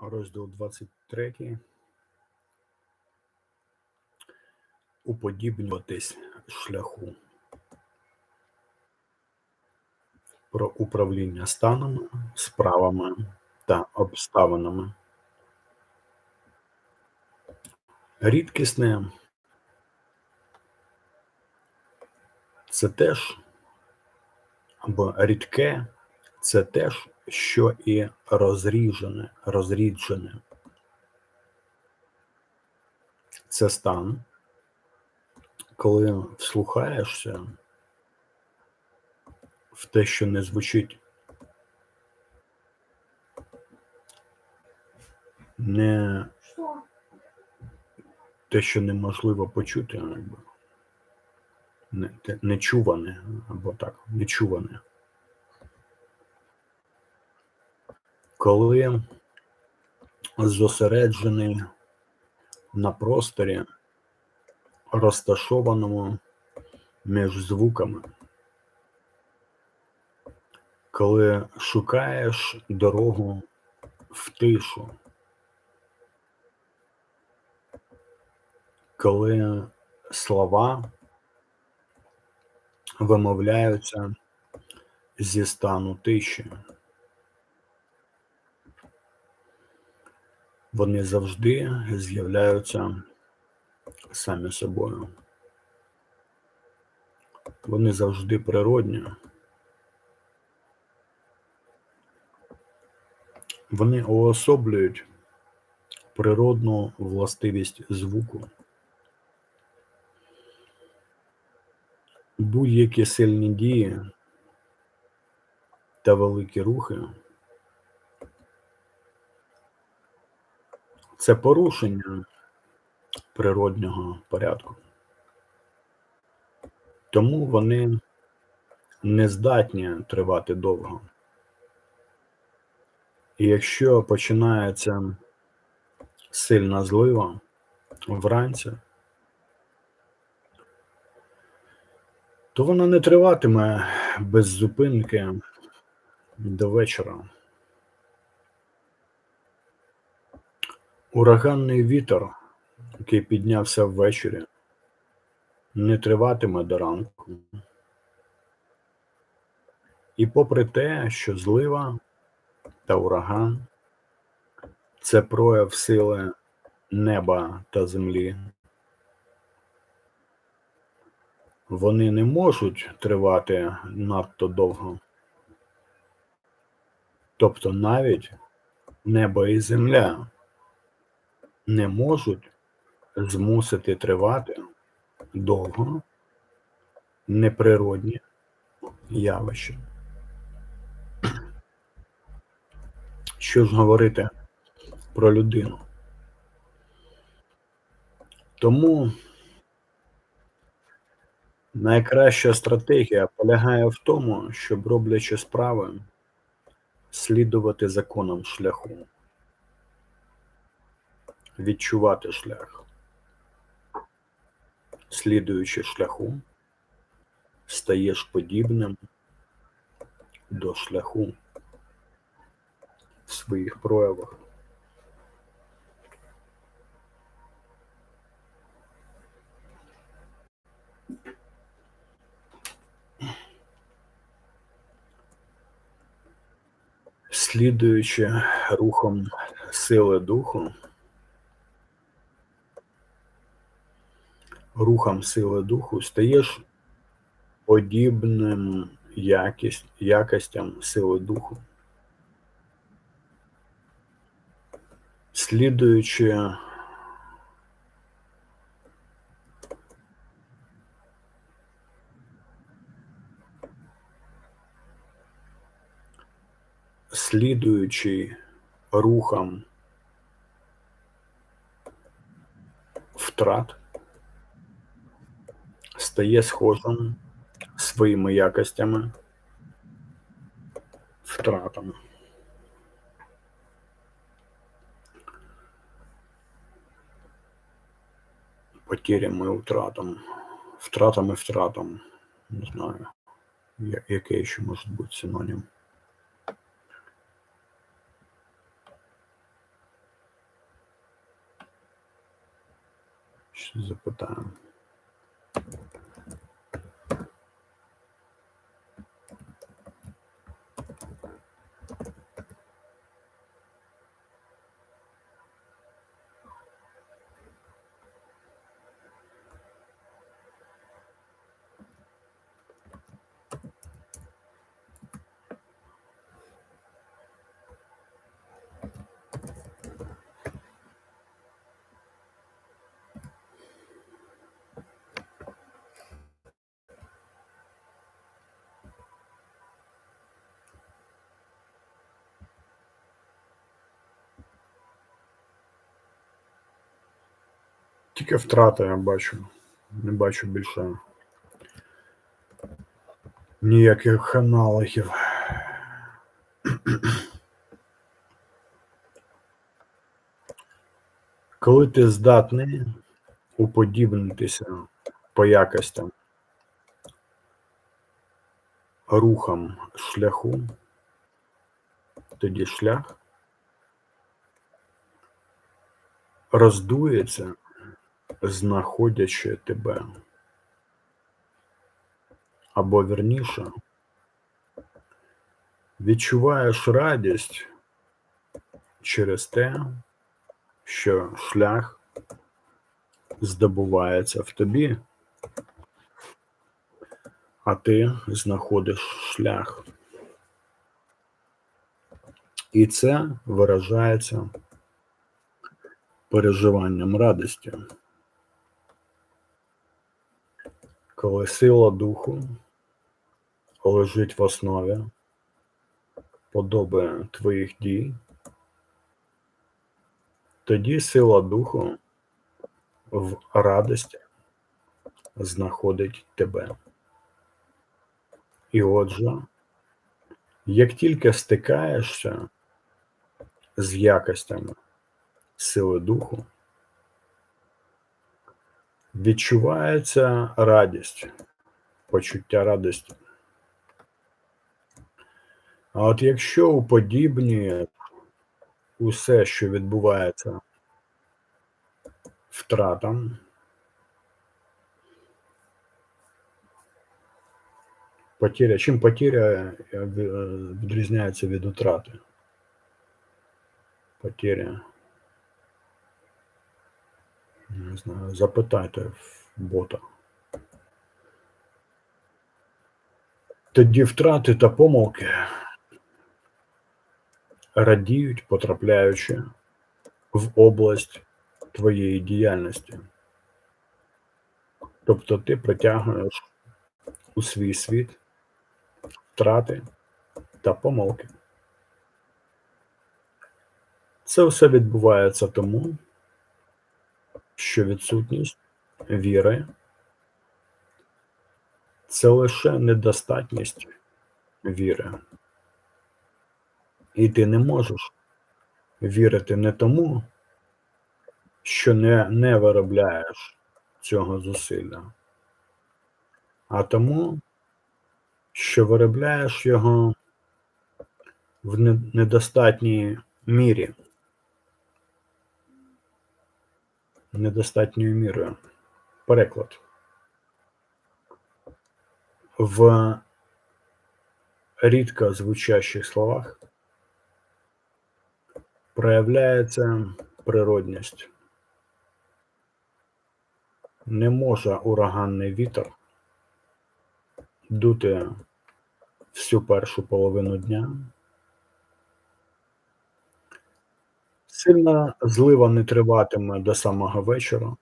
Розділ 23. Уподібнюватись шляху. Про управління станами, справами та обставинами. Рідкісне це теж або рідке це теж, що і розріжене, розріджене. Це стан, коли вслухаєшся в те, що не звучить, не те, що неможливо почути, якби. Не, те- нечуване, або так, нечуване. Коли зосереджений на просторі, розташованому між звуками, коли шукаєш дорогу в тишу, коли слова вимовляються зі стану тиші. Вони завжди з'являються самі собою. Вони завжди природні. Вони уособлюють природну властивість звуку. Будь-які сильні дії та великі рухи це порушення природнього порядку. Тому вони не здатні тривати довго. І якщо починається сильна злива вранці, то вона не триватиме без зупинки до вечора. Ураганний вітер, який піднявся ввечері, не триватиме до ранку. І попри те, що злива та ураган це прояв сили неба та землі, вони не можуть тривати надто довго. Тобто навіть небо і земля не можуть змусити тривати довго неприродні явища. Що ж говорити про людину? Тому найкраща стратегія полягає в тому, щоб роблячи справи, слідувати законам шляху, відчувати шлях. Слідуючи шляху, стаєш подібним до шляху в своїх проявах. Слідуючи рухом сили духу, рухом сили духу стаєш подібним якість, якостям сили духу. Слідуючи слідуючи рухам втрат, стає схожим своїми якостями, втратами. Потерями, утратам, втратам і втратам. Не знаю, який ще може бути синонім. Запитаємо. Тільки втрати я бачу. Не бачу більше ніяких аналогів. Коли ти здатний уподібнитися по якостям рухам шляху, тоді шлях роздується, знаходячи тебе. Або вірніше, відчуваєш радість через те, що шлях здобувається в тобі, а ти знаходиш шлях. І це виражається переживанням радості. Коли сила духу лежить в основі подоби твоїх дій, тоді сила духу в радості знаходить тебе. І отже, як тільки стикаєшся з якостями сили духу, відчувається радість, почуття радості. А от якщо уподібнює усе, що відбувається втратам, потеря, чим потеря е, відрізняється від утрати? Потеря. Не знаю, запитайте в бота. Тоді втрати та помилки радіють, потрапляючи в область твоєї діяльності. Тобто ти притягуєш у свій світ втрати та помилки. Це все відбувається тому, що відсутність віри це лише недостатність віри. І ти не можеш вірити не тому, що не, не виробляєш цього зусилля, а тому, що виробляєш його в недостатній мірі. Недостатньою мірою. Переклад. В рідко звучащих словах проявляється природність. Не може ураганний вітер дути всю першу половину дня. Сильна злива не триватиме до самого вечора.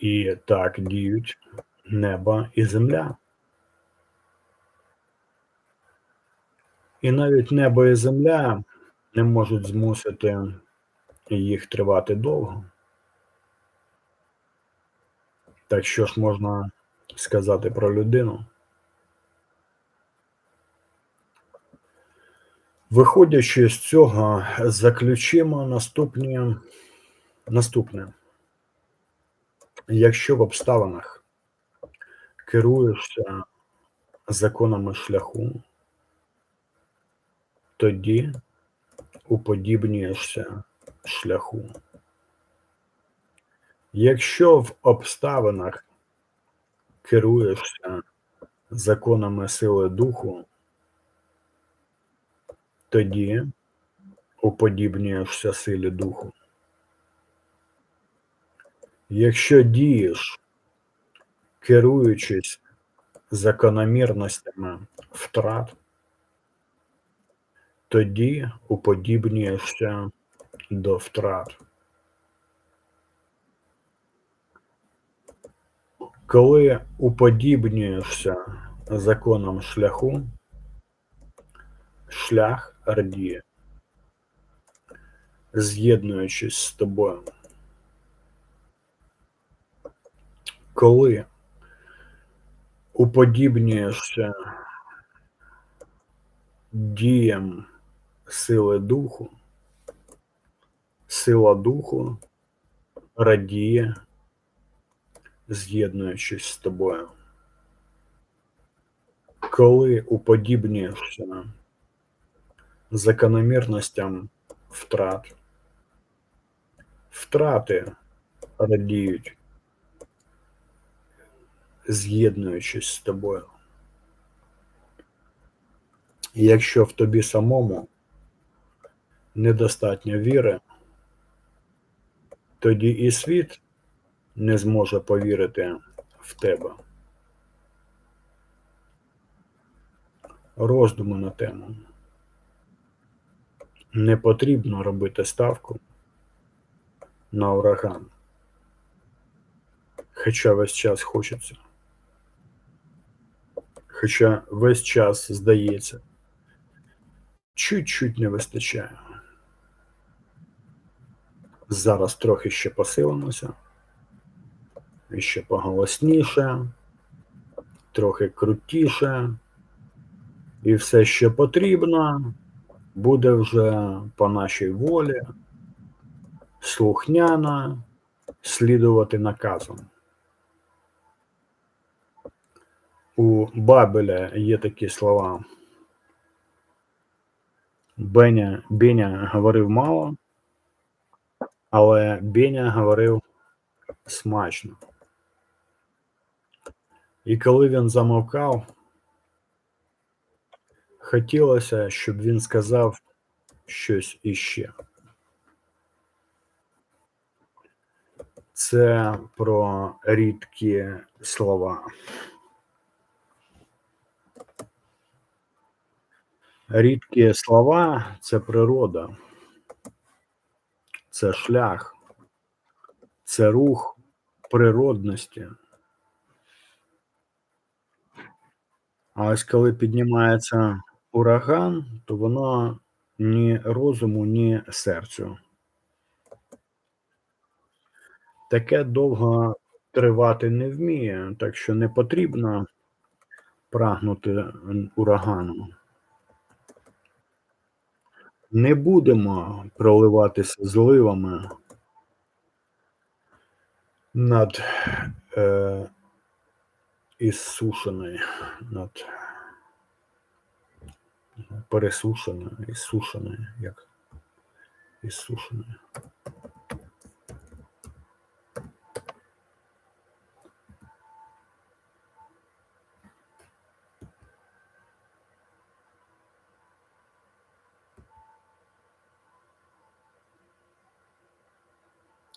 І так діють небо і земля. І навіть небо і земля не можуть змусити їх тривати довго. Так що ж можна сказати про людину? Виходячи з цього, заключимо наступні, наступне. Якщо в обставинах керуєшся законами шляху, тоді уподібнюєшся шляху. Якщо в обставинах керуєшся законами сили духу, тоді уподібнюєшся силі духу. Якщо дієш, керуючись закономірностями втрат, тоді уподібнюєшся до втрат. Коли уподібнюєшся законам шляху, шлях радіє, з'єднуючись з тобою. Коли уподібнюєшся діям сили духу, сила духу радіє, з'єднуючись з тобою. Коли уподібнюєшся закономірностям втрат, втрати радіють, з'єднуючись з тобою. І якщо в тобі самому недостатньо віри, тоді і світ не зможе повірити в тебе. Роздуми на тему. Не потрібно робити ставку на ураган, хоча весь час хочеться. Хоча весь час здається, чуть-чуть не вистачає. Зараз трохи ще посилимося, і ще поголосніше, трохи крутіше, і все, що потрібно, буде вже по нашій волі, слухняно слідувати наказам. У Бабеля є такі слова. Беня, Беня говорив мало, але Беня говорив смачно. І коли він замовкав, хотілося, щоб він сказав щось іще. Це про рідкі слова. Рідкі слова це природа, це шлях, це рух природності. А ось коли піднімається ураган, то воно ні розуму, ні серцю. Таке довго тривати не вміє, так що не потрібно прагнути урагану. Не будемо проливатися зливами над е, ісушеною, над пересушеною, ісушеною, як ісушеною.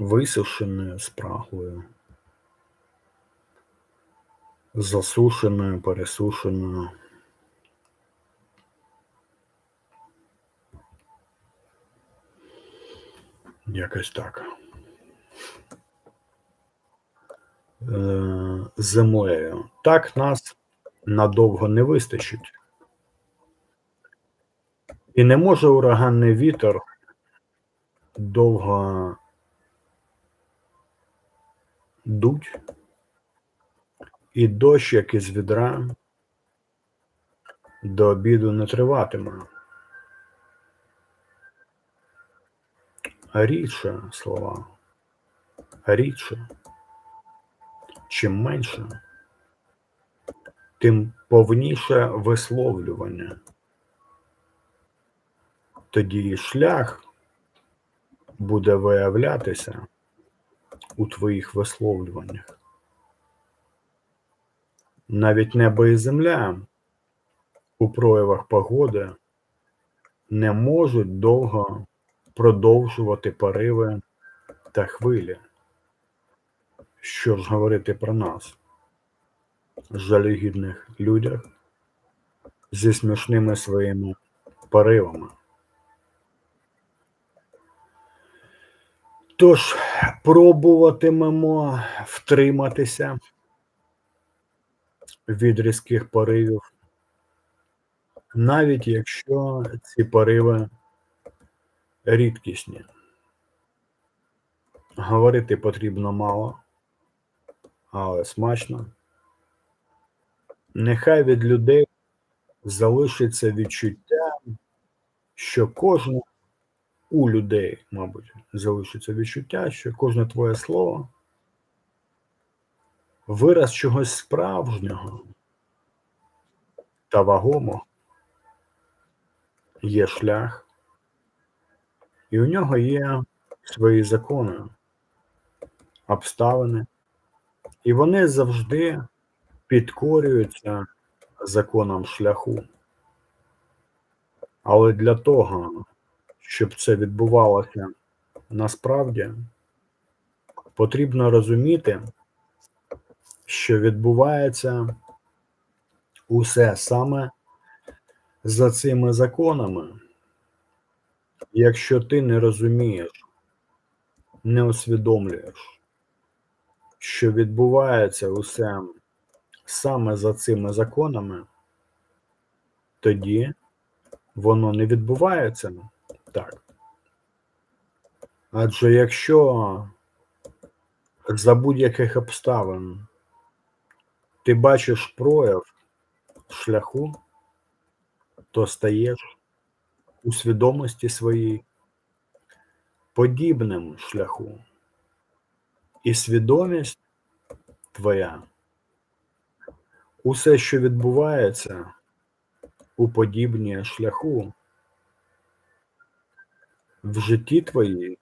висушеною спраглою, засушеною, пересушеною. Якось так. Е, землею. Так нас надовго не вистачить. І не може ураганний вітер довго дуть, і дощ, як із відра, до обіду не триватиме. Рідше слова, рідше, чим менше, тим повніше висловлювання. Тоді шлях буде виявлятися у твоїх висловлюваннях. Навіть небо і земля у проявах погоди не можуть довго продовжувати пориви та хвилі. Що ж говорити про нас, жалюгідних людях зі смішними своїми поривами. Тож пробуватимемо втриматися від різких поривів, навіть якщо ці пориви рідкісні. Говорити потрібно мало, але смачно. Нехай від людей залишиться відчуття, що кожне у людей, мабуть, залишиться відчуття, що кожне твоє слово вираз чогось справжнього та вагомого є шлях, і у нього є свої закони, обставини, і вони завжди підкорюються законам шляху. Але для того, щоб це відбувалося насправді, потрібно розуміти, що відбувається усе саме за цими законами. Якщо ти не розумієш, не усвідомлюєш, що відбувається усе саме за цими законами, тоді воно не відбувається так. Адже якщо за будь-яких обставин ти бачиш прояв шляху, то стаєш у свідомості своїй подібним шляху. І свідомість твоя, усе, що відбувається, уподібнює шляху, в житті твоїй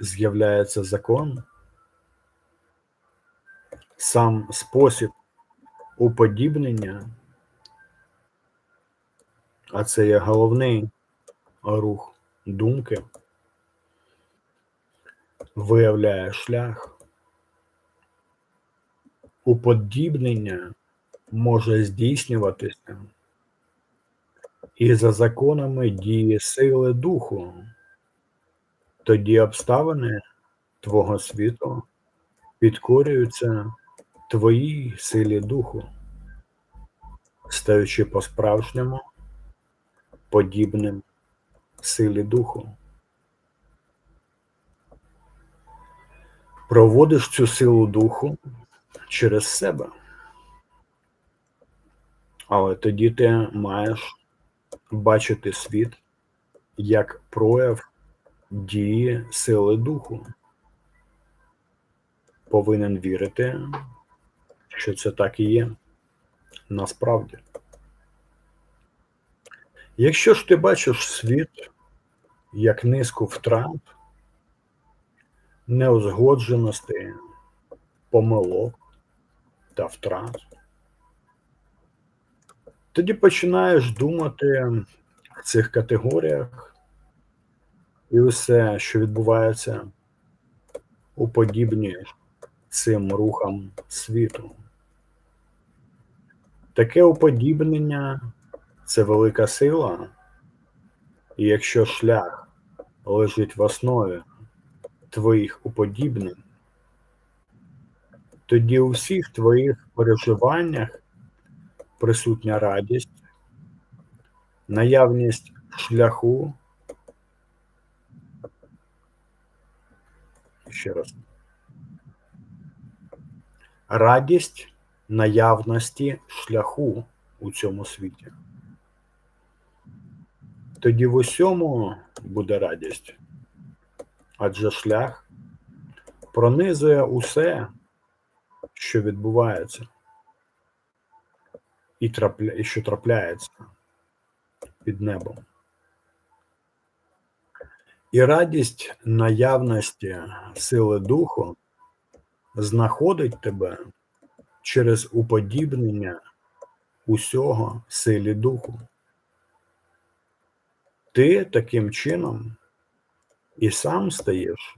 з'являється закон, сам спосіб уподібнення, а це є головний рух думки, виявляє шлях. Уподібнення може здійснюватися і за законами дії сили духу, тоді обставини твого світу підкорюються твоїй силі духу, стаючи по-справжньому подібним силі духу. Проводиш цю силу духу через себе. Але тоді ти маєш бачити світ як прояв дії сили духу. Повинен вірити, що це так і є насправді. Якщо ж ти бачиш світ як низку втрат, неузгодженостей, помилок та втрат, тоді починаєш думати в цих категоріях і усе, що відбувається, уподібнюєш цим рухам світу. Таке уподібнення це велика сила, і якщо шлях лежить в основі твоїх уподібнень, тоді у всіх твоїх переживаннях присутня радість, наявність шляху. Ще раз. Радість наявності шляху у цьому світі. Тоді в усьому буде радість. Адже шлях пронизує усе, що відбувається, і, трапля... і що трапляється під небом. І радість наявності сили духу знаходить тебе через уподібнення усього силі духу. Ти таким чином і сам стаєш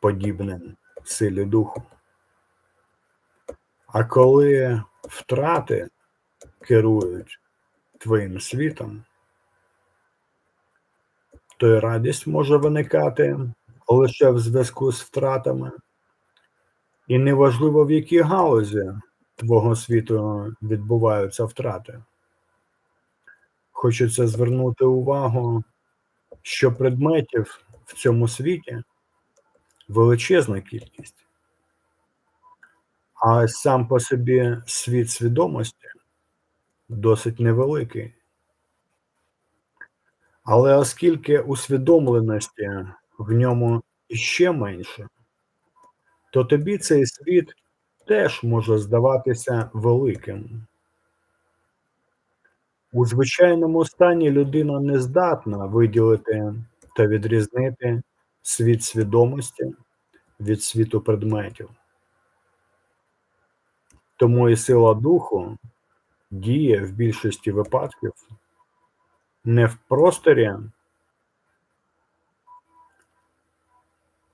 подібним силі духу. А коли втрати керують твоїм світом, то й радість може виникати лише в зв'язку з втратами. І неважливо, в якій галузі твого світу відбуваються втрати. Хочеться звернути увагу, що предметів в цьому світі величезна кількість, а сам по собі світ свідомості досить невеликий. Але оскільки усвідомленості в ньому іще менше, то тобі цей світ теж може здаватися великим. У звичайному стані людина не здатна виділити та відрізнити світ свідомості від світу предметів. Тому і сила духу діє в більшості випадків не в просторі,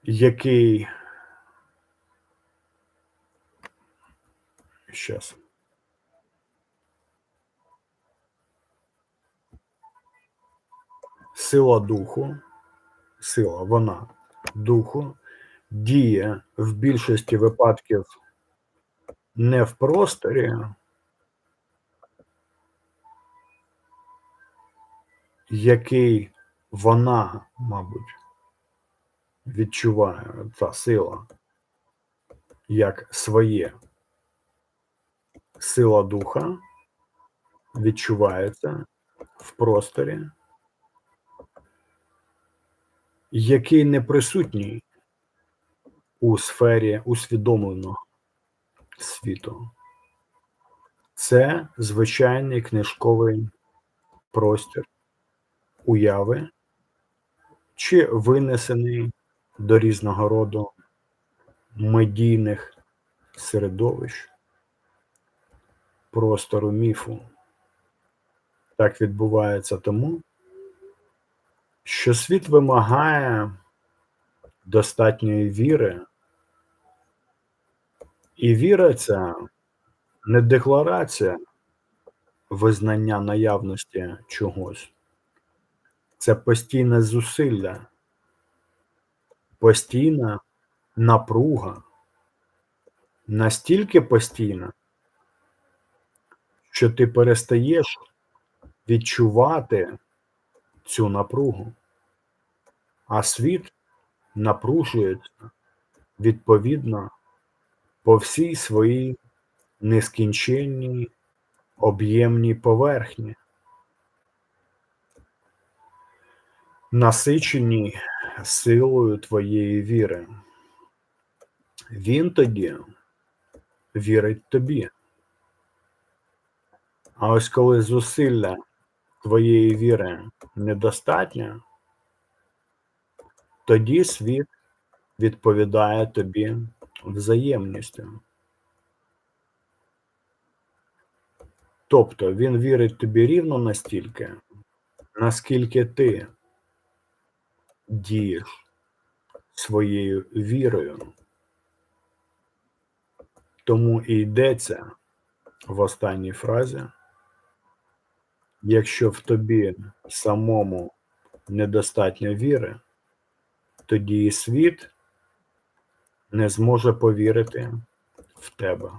який Щас. Сила духу, сила вона духу діє в більшості випадків не в просторі, який вона, мабуть, відчуває ця сила як своє. Сила духа відчувається в просторі, який не присутній у сфері усвідомленого світу. Це звичайний книжковий простір уяви чи винесений до різного роду медійних середовищ простору міфу. Так відбувається тому, що світ вимагає достатньої віри, і віра ця не декларація визнання наявності чогось, це постійне зусилля, постійна напруга, настільки постійна, що ти перестаєш відчувати цю напругу, а світ напружується відповідно по всій своїй нескінченній об'ємній поверхні, насиченій силою твоєї віри. Він тоді вірить тобі. А ось коли зусилля твоєї віри недостатньо, тоді світ відповідає тобі взаємністю. Тобто він вірить тобі рівно настільки, наскільки ти дієш своєю вірою. Тому і йдеться в останній фразі. Якщо в тобі самому недостатньо віри, тоді і світ не зможе повірити в тебе.